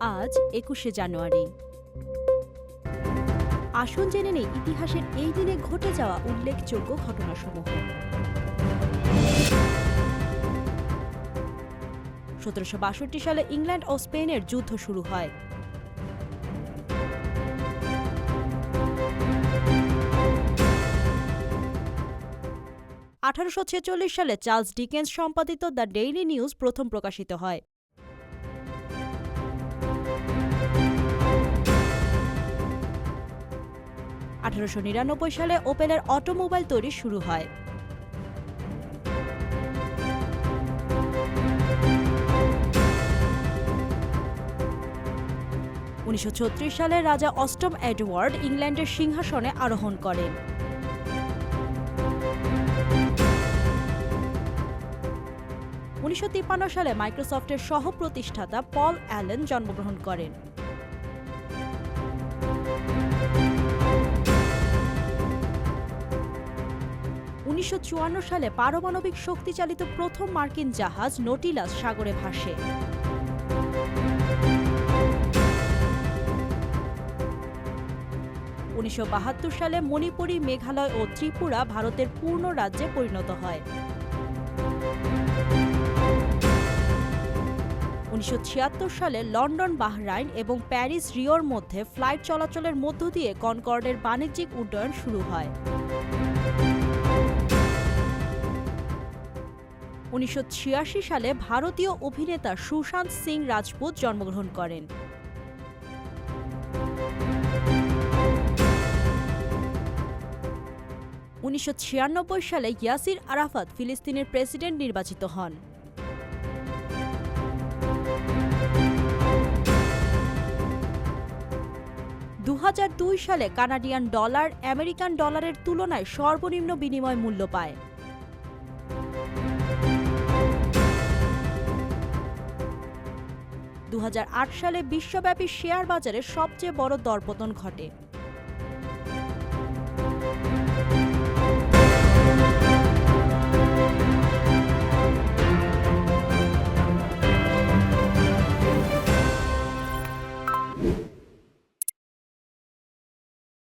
আজ একুশে জানুয়ারি। আসুন জেনে নেই ইতিহাসের এই দিনে ঘটে যাওয়া উল্লেখযোগ্য ঘটনাসমূহ। সতেরোশো বাষট্টি সালে ইংল্যান্ড ও স্পেনের যুদ্ধ শুরু হয়। আঠারোশো ছেচল্লিশ সালে চার্লস ডিকেন্স সম্পাদিত দ্য ডেইলি নিউজ প্রথম প্রকাশিত হয়। আঠারোশো নিরানব্বই সালে ওপেলের অটোমোবাইল তৈরি শুরু হয়। উনিশশো সালে রাজা অষ্টম এডওয়ার্ড ইংল্যান্ডের সিংহাসনে আরোহণ করেন। উনিশশো তিপ্পান্ন সালে মাইক্রোসফটের সহ প্রতিষ্ঠাতা পল অ্যালেন জন্মগ্রহণ করেন। উনিশশো চুয়ান্ন সালে পারমাণবিক শক্তিচালিত প্রথম মার্কিন জাহাজ নোটিলাস সাগরে ভাসে। উনিশশো বাহাত্তর সালে মণিপুরী, মেঘালয় ও ত্রিপুরা ভারতের পূর্ণ রাজ্যে পরিণত হয়। উনিশশো ছিয়াত্তর সালে লন্ডন, বাহরাইন এবং প্যারিস রিওর মধ্যে ফ্লাইট চলাচলের মধ্য দিয়ে কনকর্ডের বাণিজ্যিক উড্ডয়ন শুরু হয়। উনিশশো ছিয়াশি সালে ভারতীয় অভিনেতা সুশান্ত সিং রাজপুত জন্মগ্রহণ করেন। উনিশশো ছিয়ানব্বই সালে ইয়াসির আরাফাত ফিলিস্তিনের প্রেসিডেন্ট নির্বাচিত হন। দু হাজার দুই সালে কানাডিয়ান ডলার আমেরিকান ডলারের তুলনায় সর্বনিম্ন বিনিময় মূল্য পায়। দু হাজার আট সালে বিশ্বব্যাপী শেয়ার বাজারে সবচেয়ে বড় দরপতন ঘটে।